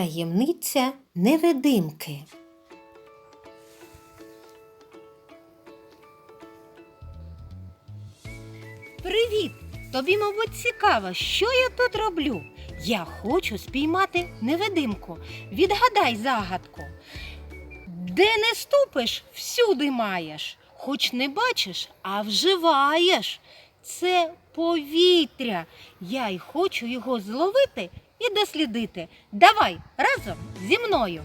Таємниця невидимки. Привіт! Тобі, мабуть, цікаво, що я тут роблю. Я хочу спіймати невидимку. Відгадай загадку. Де не ступиш, всюди маєш. Хоч не бачиш, а вживаєш. Це повітря. Я й хочу його зловити і дослідити. Давай разом зі мною.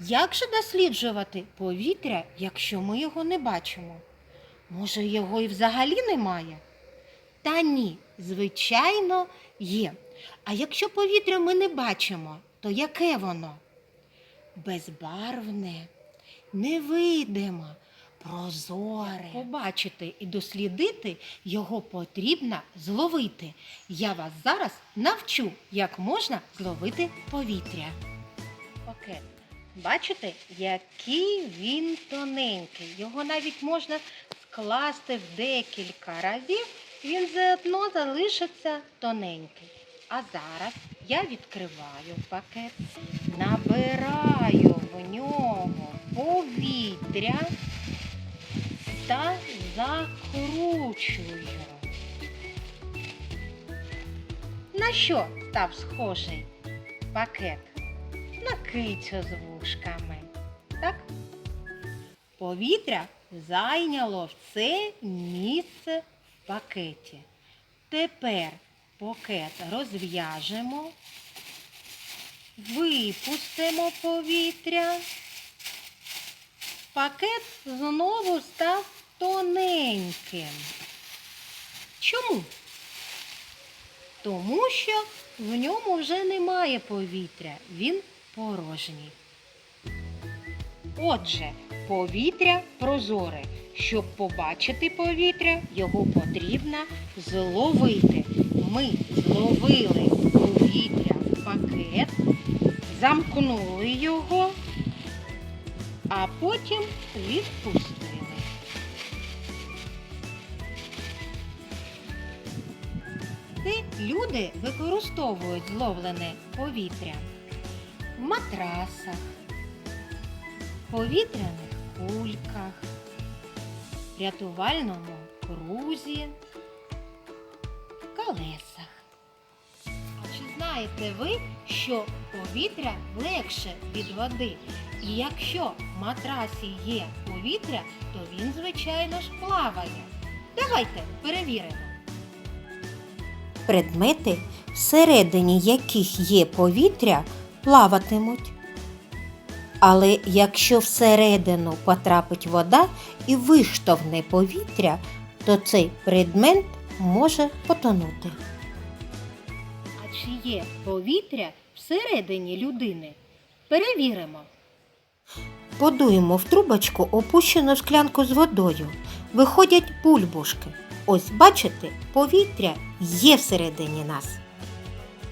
Як же досліджувати повітря, якщо ми його не бачимо? Може, його і взагалі немає? Та ні, звичайно, є. А якщо повітря ми не бачимо, то яке воно? Безбарвне, невидиме, прозоре. Побачити і дослідити його потрібно зловити. Я вас зараз навчу, як можна зловити повітря. Пакет. Бачите, який він тоненький. Його навіть можна скласти в декілька разів, він заодно залишиться тоненький. А зараз я відкриваю пакет, набираю в нього повітря та закручую. На що став схожий пакет? На кицю з вушками. Так? Повітря зайняло все місце в пакеті. Тепер пакет розв'яжемо, випустимо повітря. Пакет знову став тоненьким. Чому? Тому що в ньому вже немає повітря, він порожній. Отже, повітря прозоре. Щоб побачити повітря, його потрібно зловити. Ми зловили повітря в пакет, замкнули його, а потім відпустили. Люди використовують зловлене повітря в матрасах, повітряних кульках, рятувальному крузі, колесах. А чи знаєте ви, що повітря легше від води? І якщо в матрасі є повітря, то він, звичайно ж, плаває. Давайте перевіримо. Предмети, всередині яких є повітря, плаватимуть. Але якщо всередину потрапить вода і виштовхне повітря, то цей предмет може потонути. А чи є повітря всередині людини? Перевіримо. Подуємо в трубочку опущену склянку з водою. Виходять бульбушки. Ось бачите, повітря є всередині нас.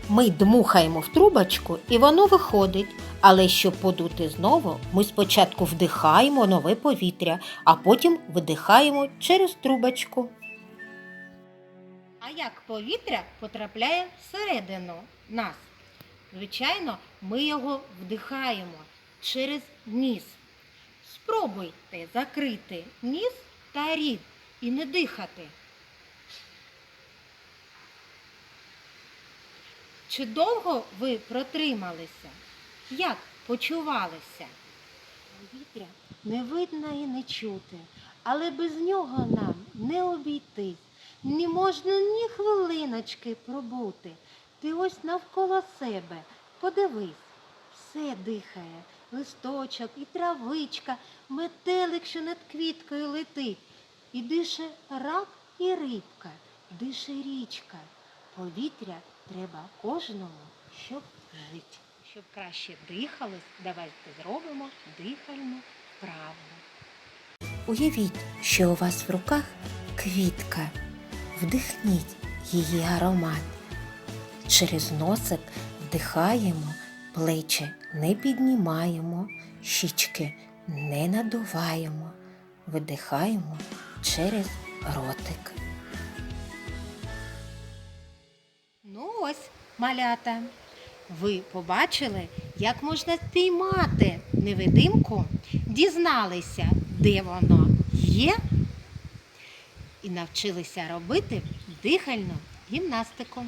Ми дмухаємо в трубочку і воно виходить. Але щоб подути знову, ми спочатку вдихаємо нове повітря, а потім видихаємо через трубочку. А як повітря потрапляє всередину нас? Звичайно, ми його вдихаємо через ніс. Спробуйте закрити ніс та рід і не дихати. Чи довго ви протрималися? Як почувалися? Повітря не видно і не чути, але без нього нам не обійтись. Не можна ні хвилиночки пробути. Ти ось навколо себе подивись, все дихає, листочок і травичка, метелик, що над квіткою летить. І дише рак і рибка, дише річка. Повітря треба кожному, щоб жити. Щоб краще дихалось, давайте зробимо дихальну вправу. Уявіть, що у вас в руках квітка. Вдихніть її аромат. Через носик вдихаємо, плечі не піднімаємо, щічки не надуваємо, видихаємо через ротик. Ну ось, малята. Ви побачили, як можна спіймати невидимку, дізналися, де воно є, і навчилися робити дихальну гімнастику.